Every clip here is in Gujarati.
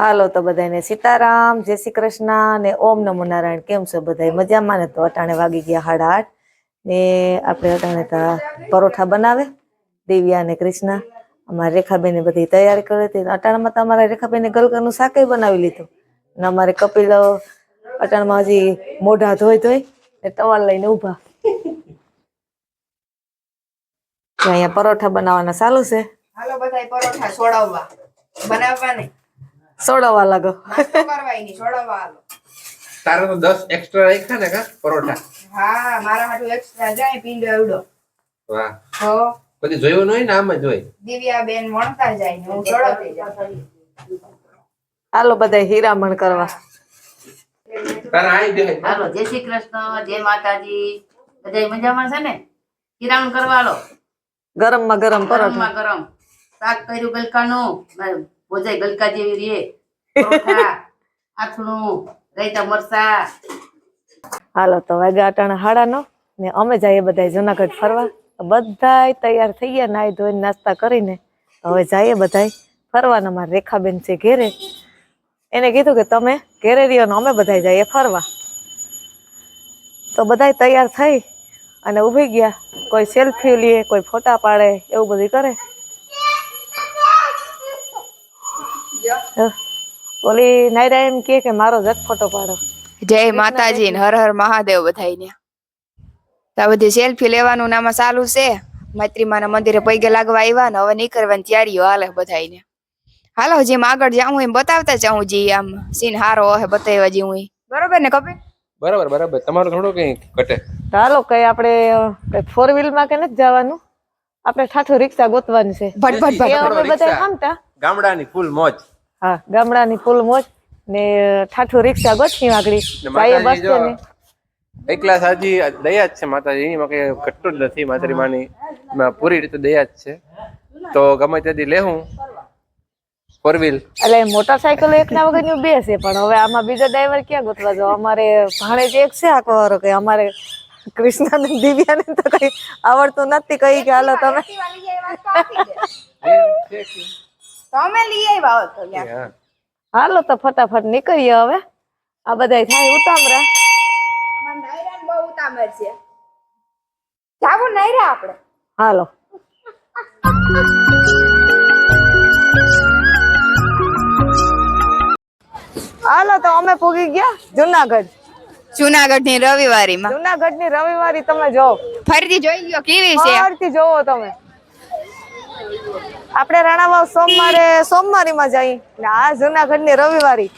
હાલો તો બધાને સીતારામ, જય શ્રી કૃષ્ણ ને ઓમ નમો નારાયણ. કેમ છો બધા મજામાં ને તો? અટાણે વાગી ગયા સાડા આઠ ને આપણે અટાણે તા પરોઠા બનાવે, દિવ્યા અને કૃષ્ણ. અમારે રેખાબેન બધી તૈયારી કરી હતી અટાણામાં તો અમારા રેખાબેને ગલકરનું શાકે બનાવી લીધું અને અમારે કપિલ અટાણમાં હજી મોઢા ધોઈ ધોઈ ને ટવાલ લઈને ઊભા. અહીંયા પરોઠા બનાવવાના ચાલુ છે. બધાય પરોઠા છોડાવવા. બનાવવા નહીં. સોડવા લાગો. તારે તો દસ એક્સ્ટ્રા રાખ્યા ને કા પરોઠા? હા મારા માટે એક્સ્ટ્રા જાય પીંડો આવડો વાહ. હો. બધી જોયું નહીં ને આમ જ હોય. દિવ્યા બેન વણતા જાય ને હું છોડાવતી જાઉં. હાલો બધા હીરામણ કરવા. તારે આઈ હાલો જય શ્રી કૃષ્ણ જય માતાજી. બધા મજામાં છે ને? કિરાણ કરવા લો ગરમમાં ગરમ પરોઠા. ગરમ. શાક કર્યું ગલકાનું. ભોજાઈ ગલકા જેવી રે આથણું, રાયતા મરસા હાલો, તો વાગ્યા અટાણા હાડા નો અમે જઈએ બધા જુનાગઢ ફરવા. બધા તૈયાર થઈ ગયા નાઈ ધોઈને નાસ્તા કરીને. હવે જઈએ બધાય. ફરવાના મારા રેખાબેન છે ઘેરે. એને કીધું કે તમે ઘેરે રહ્યો ને અમે બધા જઈએ ફરવા. તો બધા તૈયાર થઈ અને ઊભી ગયા. કોઈ સેલ્ફી લે, કોઈ ફોટા પાડે, એવું બધું કરે. ઓલી નાયરા એમ કહે કે મારો જટફોટો પાડો. જય માતાજી ને હર હર મહાદેવ બધાઈને તો આ બધી સેલ્ફી લેવાનું નામાં ચાલુ છે. મૈત્રીમાના મંદિરે પૈગે લાગવા આવ્યા ને હવે નીકળવાની તૈયારીઓ હાલે બધાઈને હાલો જેમ આગળ જાઉં એમ બતાવતા જાઉં જી આમ. સીન હારો હે બતાવ્યા જી હું બરોબર ને કપિલ? બરાબર બરાબર. તમારું થોડું કઈ ઘટે. ચાલો હાલો કઈ આપણે ફોર વ્હીલમાં કે નથી જવાનું? આપણે ઠાઠું રિક્ષા ગોતવાની છે. ભટ ભટ ભટ. અમે બધા ગામડાની ફૂલ મોજ. હા ગામડાની ફૂલ મોજ ને ઠાઠું રિક્ષા ગોઠવી આગળી ને બસ ને. એકલા સાજી દયા જ છે માતાજી એમાં કઈ ઘટતું જ નથી માતાજી માની. પૂરી રીતે દયા જ છે. તો ગમે ત્યાંથી લેવું ફોર વ્હીલ એટલે મોટરસાયકલ એકના વગર બે છે પણ હવે આમાં બીજા ડ્રાઈવર ક્યાં ગોતવા જાવ? અમારે ભાણે જ એક છે આખો વારો કે અમારે કૃષ્ણ ને દિવ્યા ને તો કઈ આવડતું નથી કઈ કે હાલો તમે. તમે લઈ આવ્યા તો યાર હાલો તો ફટાફટ નીકળીએ હવે. આ બધા થાય ઉતામરા. અમારા નાયરાને બહુ ઉતામર છે. જાવું નાયરા આપણે. હાલો. હાલો તો અમે પૂગી ગયા જુનાગઢ. જુનાગઢની રવિવારીમાં. જુનાગઢની રવિવારી તમે જોવો. ફરીથી જોઈ ગયો કેવી છે? ફરીથી જોવો તમે. આપણે રાણાવાવ સોમવારે સોમવારીમાં જઈ. ને આ જુનાગઢની રવિવારી.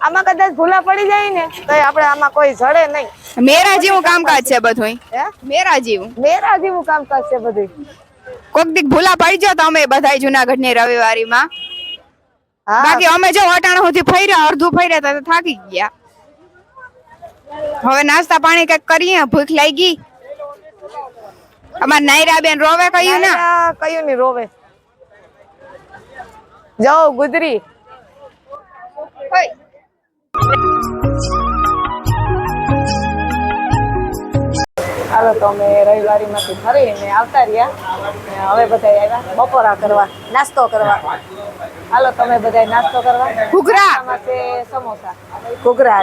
આમાં કદાચ ભૂલા પડી જાય ને તો આપણે આમાં કોઈ જડે નહીં. મેરા જેવું કામકાજ છે બધું મેરા જેવું? મેરા જેવું કામકાજ છે બધું કોક દીક ભૂલા પડી જાવ તમે બધાય જુનાગઢની રવિવારીમાં બાકી અમે જો અટાણા સુધી ફર્યા અડધું ફર્યા તા તો થાકી ગયા. હવે નાસ્તા પાણી કંઈક કરીએ ભૂખ લાગી. અમાર નાયરા બેન રોવે કયું ને? કયું ની રોવે? જાઓ ગુજરી. હાલો તો અમે રવિવારી માંથી ફરીને આવતા રહ્યા. હવે બધા આવ્યા બપોરા કરવા નાસ્તો કરવા. હાલો તમે બધા નાસ્તો કરવા. ઘૂઘરા. સમોસા. ઘૂઘરા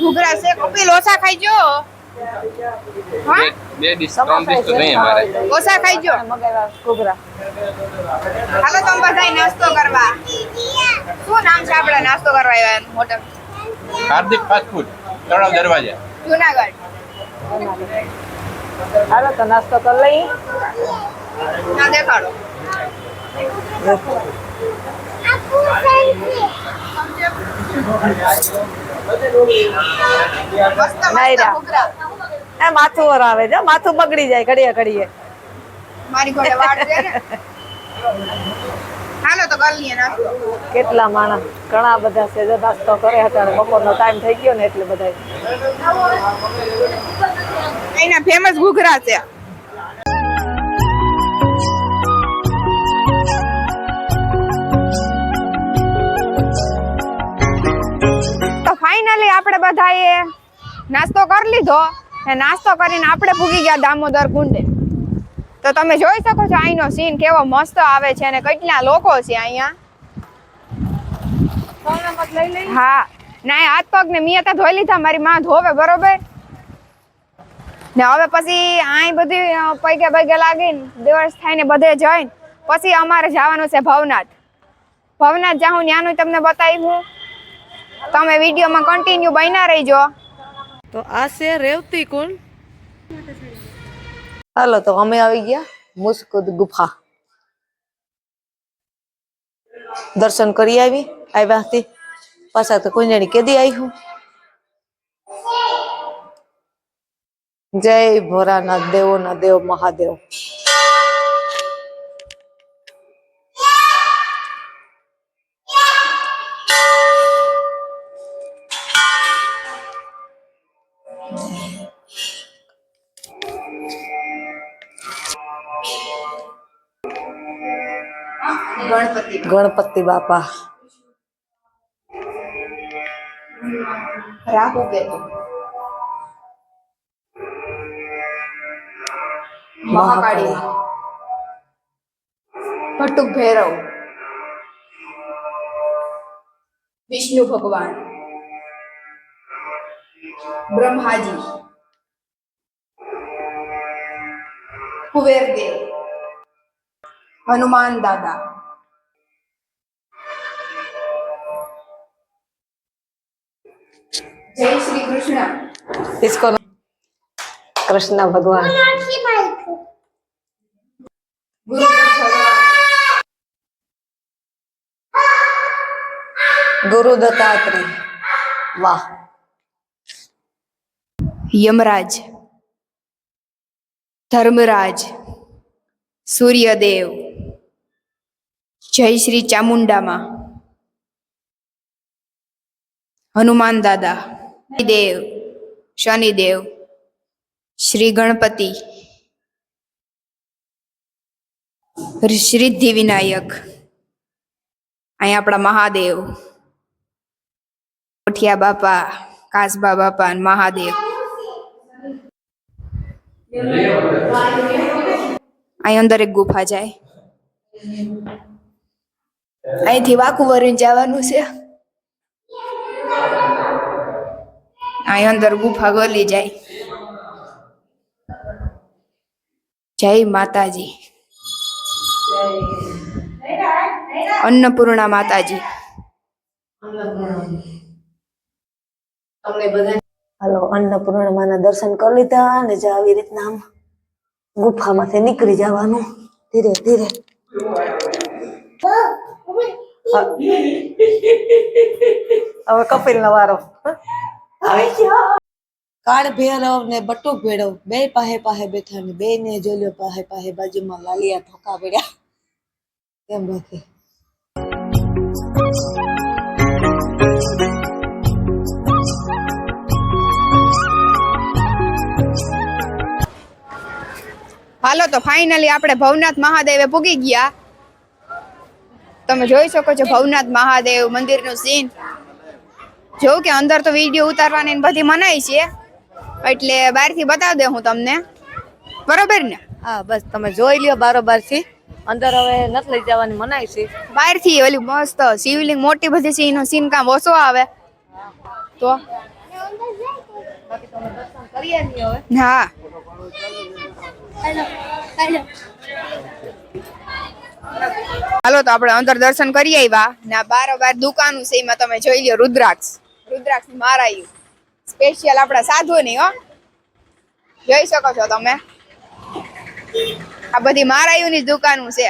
ઘૂઘરા છે કપિલ ઓછા ખાઈજો બે ડિસ્કાઉન્ટ ડિસ્કો નહીં અમારે. તો. ઓછા ખાઈજો મગાવ્યા ઘૂઘરા હાલો તમે બધા નાસ્તો કરવા. શું નામ છે આપણે? નાસ્તો કરવા આવ્યા હોટલ. હાર્દિક ફાસ્ટ ફૂડ તળાવ દરવાજા. જુનાગઢ. હાલો તો નાસ્તો કરી લઈએ. ના દેખાડો. એ માથું વર આવે છે માથું બગડી જાય ઘડીએ ઘડીએ. મારી ઘોડે વાટ છે ને. હાલો તો કરી લઈએ કેટલા માણસ ઘણા બધા છે જો નાસ્તો કરે અત્યારે બપોરનો ટાઈમ થઈ ગયો ને એટલે બધા એના ફેમસ ઘૂઘરા છે. આપણે બધાએ નાસ્તો કરી લીધો ને નાસ્તો કરીને આપણે ભૂગી ગયા દામોદર કુંડે. તો તમે જોઈ શકો છો અહીંનો સીન કેવો મસ્ત આવે છે અને કેટલા લોકો છે અહીંયા. હા, ના હાથ પગ ને મિયા ધોઈ લીધા, મારી માં ધોવે, બરોબર? ને હવે પછી અહીં બધી પૈકે પૈગે લાગીને દિવસ થાય ને બધે જઈને પછી અમારે જવાનું છે ભવનાથ. ભવનાથ જાઉં ત્યાંનું તમને બતાવ્યું તમે વિડીયોમાં કન્ટિન્યુ બન્યા રહીજો. તો આ છે રેવતી કુંડ. હાલો તો અમે આવી ગયા મુસ્કુદ ગુફા. દર્શન કરી આવી આવ્યા હતી. પાછા તો કુંજણી કેદી આવ્યું જય ભોરાના દેવો ના દેવ મહાદેવ. ગણપતિ ગણપતિ બાપા. રાહુ કેતુ મહાકાળી. ભટ્ટુક ભૈરવ. વિષ્ણુ ભગવાન. બ્રહ્માજી. કુબેરદેવ હનુમાન દાદા. જય શ્રી કૃષ્ણ. કૃષ્ણ ભગવાન. ગુરુ દત્તાત્રેય. વાહ. યમરાજ. ધર્મરાજ. સૂર્યદેવ. જય શ્રી ચામુંડામાં. હનુમાન દાદા. દેવ શનિદેવ, શ્રી ગણપતિ સિદ્ધિ વિનાયક અહીંયા આપણા મહાદેવ, કોઠિયા બાપા, કાસબા બાપા મહાદેવ. અહીં અંદર એક ગુફા જાય. અહીંથી વાકુ વરીને જવાનું છે. અહીં અંદર ગુફા ગલી જાય. જય માતાજી. અન્નપૂર્ણા માતાજી. હાલો, અન્નપૂર્ણમાના દર્શન કરી લીધા અને જે આવી રીતના ગુફામાંથી નીકળી જવાનું. ધીરે ધીરે. હવે કપિલ નો વારો. કાળ ભૈરવ ને બટુ ભેરવ બે પાહે પાહે બેઠા ને બે ને જોલ્યો પાહે પાહે બાજુમાં લાલિયા ઠોકા પડ્યા. કેમ બાકી? હાલો તો ફાઇનલી આપણે ભવનાથ મહાદેવે પૂગી ગયા. તમે જોઈ શકો છો ભવનાથ મહાદેવ મંદિરનું સીન જોઉં કે અંદર તો વીડિયો ઉતારવાની બધી મનાઈ છે. એટલે બહારથી બતાવી દે હું તમને. બરોબર ને? હા બસ તમે જોઈ લ્યો બારોબારથી અંદર હવે નથી લઈ જવાની મનાઈ છે. બહારથી ઓલી મસ્ત શિવલિંગ મોટી બધી છે એનો સીન કામ ઓછો આવે. તો? હા. હાલો તો આપણે અંદર દર્શન કરી આવ્યા. ના બારોબાર દુકાનું છે એમાં તમે જોઈ લ્યો રુદ્રાક્ષ. રુદ્રાક્ષ મારાયું સ્પેશિયલ આપણા સાધુની, હો. જોઈ શકો છો તમે. આ બધી મારાયું ની દુકાનું છે.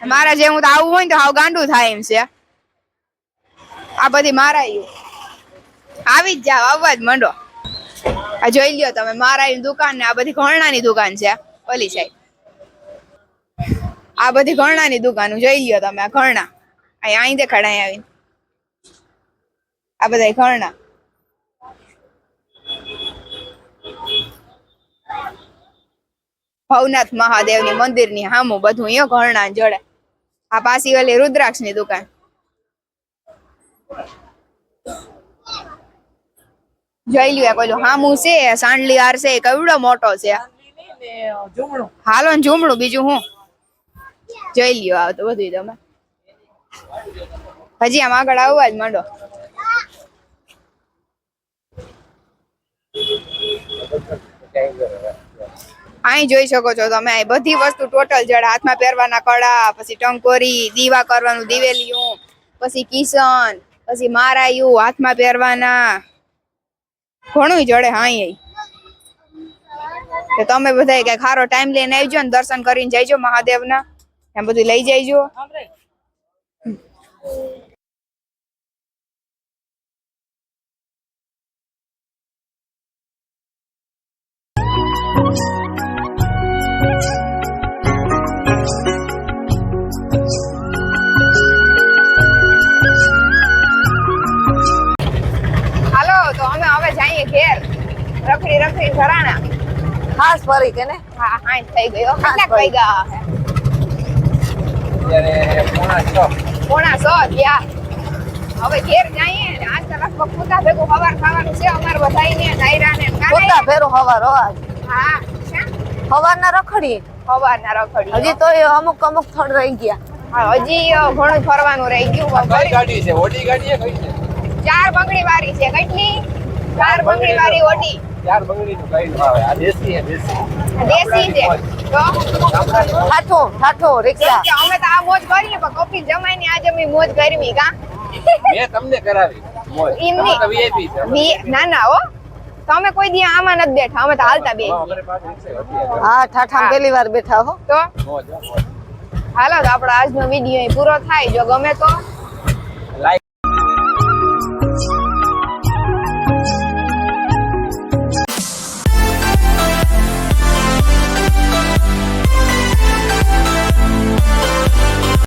મારા જેવું તો આવું હોય ને તો હાવ ગાંડું થાય એમ છે. આ બધી મારાયું આવી જ જાવ આવવા જ મંડો. આ જોઈ લ્યો તમે મારાયુની દુકાન ને આ બધી ઘરણાની દુકાન છે. ઓલી સાહેબ આ બધી ઘરણાની દુકાન જોઈ લ્યો તમે, આ ઘરણા. અહીં અહીં દેખાડ અહીં આવીને. આ બધા ઘરણા ભવનાથ મહાદેવની મંદિરની હામું બધું અહીંયા ઘરણા જોડે. આ પાછી ઓલી રુદ્રાક્ષની દુકાન. જોઈ લ્યો પેલું હામું છે સાંડલી હાર છે કેવડો મોટો છે. હાલો ને ઝૂમણું બીજું હું. જોઈ લ્યો આવ તો બધું તમે. હજી આમ આગળ આવવા જ માંડો. અહીં જોઈ શકો છો તમે બધી વસ્તુ ટોટલ જડ હાથમાં પહેરવાના કડા પછી ટંકોરી, દીવા કરવાનું, દિવેલિયું, પછી કિશન, પછી મારાયું, હાથમાં પહેરવાના. ઘણું જડે હા અહીં. તો તમે બધા કઈ ખારો ટાઈમ લઈને આવજો ને દર્શન કરીને જઈજો મહાદેવના. એમ બધું લઈ જઈજો. રખડી રખડી ઘરાણા. ખાસ ફરી કે ને? હા હા થઈ ગયો કેટલાક ભાઈ. વાગ્યા અત્યારે પોણા છ. પોણા સો થયા હવે ઘેર જઈએ ને આજ તરફ પોતા ભેગું હવાર ખાવાનું છે અમાર બધાઈને નાયરા ને પોતા ફેરો હવાર હવાર હા. શા? હવારના રખડી. હવારના રખડી હજી તો એ અમુક અમુક સ્થળ રહી ગયા. હા, હજી ઘણું ફરવાનું રહી ગયું કઈ ગાડી છે? ઓડી ગાડી કઈ છે? ચાર બંગડી વાળી છે કેટલી? ચાર બંગડી વાળી ઓડી. ચાર બંગડી નું કઈ ભાવે આ દેશી છે દેશી. છે. તો રિક્ષા. અમે તો આ મોજ કરીએ પણ કપિલ જમાઈ ની આજ અમે મોજ કરવી કા? મેં તમને કરાવી. મોજ. એમની. તમે તો VIP છે. બી- ના ના હો. તમે કોઈ દી આમાં નથી બેઠા અમે તો હાલતા બે હા, ઠાઠા પહેલી વાર બેઠા હો. તો. હાલો તો આપણો આજનો વીડિયો પૂરો થાય. જો ગમે તો